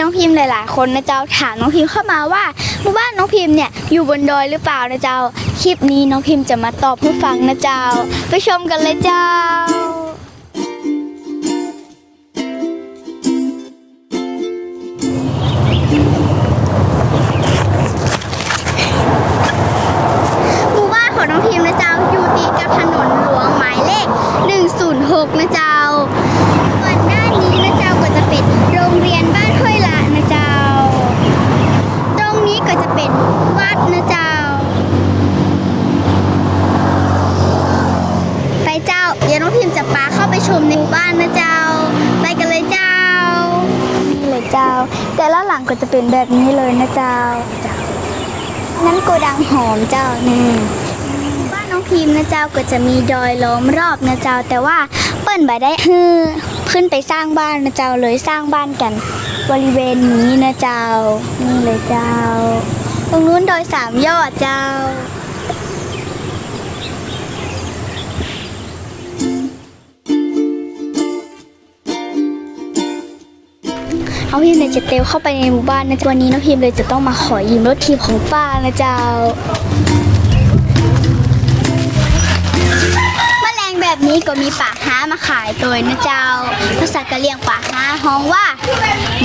น้องพิมพ์หลาย ๆ คนนะเจ้าถามน้องพิมพ์เข้ามาว่าหมู่บ้านน้องพิมพ์เนี่ยอยู่บนดอยหรือเปล่านะเจ้า คลิปนี้น้องพิมพ์จะมาตอบผู้ฟังนะเจ้า ไปชมกันเลยเจ้า มในหมู่บ้านนะเจ้า ไปกันเลยเจ้า นี่เลยเจ้า แต่ละหลังก็จะเป็นแบบนี้เลยนะเจ้านั่นโกดังหอมเจ้านี่บ้านน้องพิมพ์นะเจ้าก็จะมีดอยล้อมรอบนะเจ้า แต่ว่าเปิ้นบ่ได้ฮือขึ้นไปสร้างบ้านนะเจ้าเลยสร้างบ้านกัน บริเวณนี้นะเจ้า นี่เลยเจ้า ตรงนู้นดอยสามยอดเจ้า น้องพิมพ์เลยจะเตลเข้าไปในหมู่บ้านนะจ๊ะวันนี้น้องพิมพ์เลยจะต้องมาขอยืมรถทีมของป้านะเจ้าแมลงแบบนี้ก็มีป่าห้ามาขายตัวนะเจ้า ภาษากะเหรี่ยงป่าห้าฮ้องว่า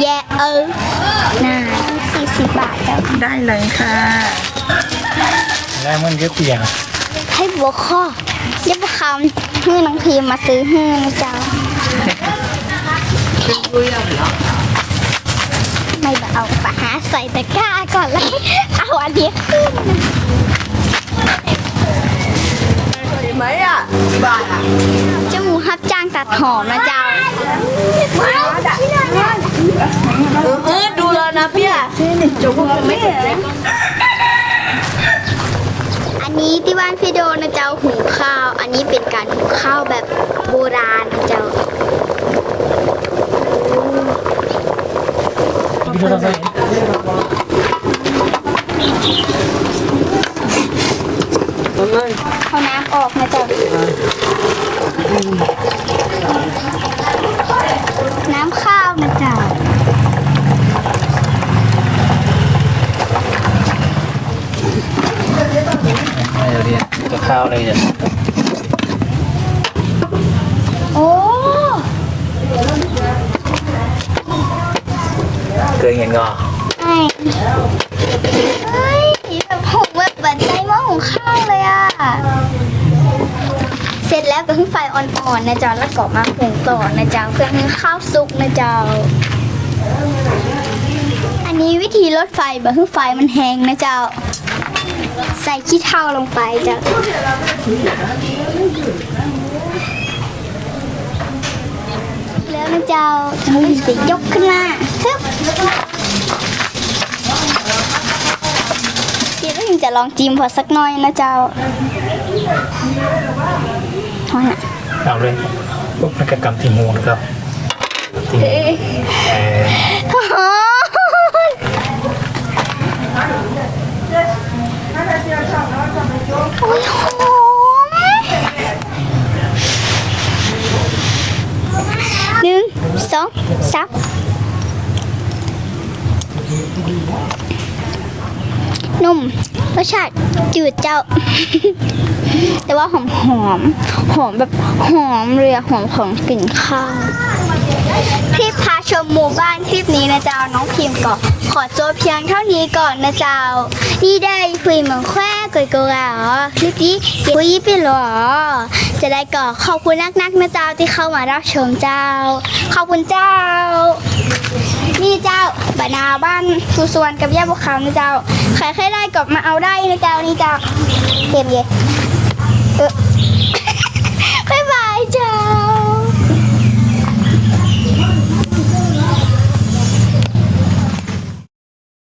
แย่เออน่าสี่สิบบาทเจ้าได้เลยค่ะแล้วมันก็เปลี่ยนให้บัวข้อเรียบคำให้น้องพิมพ์มาซื้อให้นะเจ้า ไม่เอาปะหาใส่ตะกร้าก่อนแล้วเอาอันนี้ขึ้นเห็นไหมอะบาทอะจมูกฮับจ้างตัดหอมนะเจ้าเออดูแล้วนะพี่อะจบไม่เสร็จเลยอันนี้ที่บ้านพี่โดนะเจ้าหุงข้าว อันนี้เป็นการหุงข้าวแบบโบราณนะเจ้า พี่ดูทำไม เอาน้ำออกนะจ้าน้ำข้าวนะจ้าไม่เดี๋ยวเรียนจะข้าวอะไรเนี่ย งอไอ้เฮ้ยแบบหุงแบบบัดใจหม้อหุงข้าวเลยอะ เสร็จแล้วก็ขึ้นไฟอ่อนๆนะจ้าแล้วก็มาหุงต่อนะจ้าเพื่อให้ข้าวสุกนะจ้าอันนี้วิธีลดไฟแบบให้นไฟมันแห้งนะจ้าใส่ขี้เถ้าลงไปจ้าแล้วนะเจ้าเราจะยกขึ้นมาปึ๊บ เดี๋ยวเราจะลองจิ้มพอสักหน่อยนะเจ้าเอาน่ะเอาเลยปุ๊บมันกระกำที่มูนะครับที่มูเออโอ้โหโอ้ยหอมหนึ่งสองสาม นุ่มรสชาติจืดเจ้า แต่ว่าหอมหอมหอมแบบหอมเลยอหอมของกลิ่นข้าวคลิปพาชมหมู่บ้านคลิปนี้นะเจ้าน้องพิมพ์ก็ขอจบเพียงเท่านี้ก่อนนะเจ้า นี่ได้คุยเหมือนแควกยกยอ๋อคลิปนี้คุยไปหรอ จะได้ก็ขอบคุณนักๆนะเจ้าที่เข้ามารับชมเจ้า ขอบคุณเจ้านี่เจ้า บานาบ้านสุสวนกับย่าบุขาวนะเจ้าใครใครได้กับมาเอาได้นะเจ้านี่เจ้าเก็บเย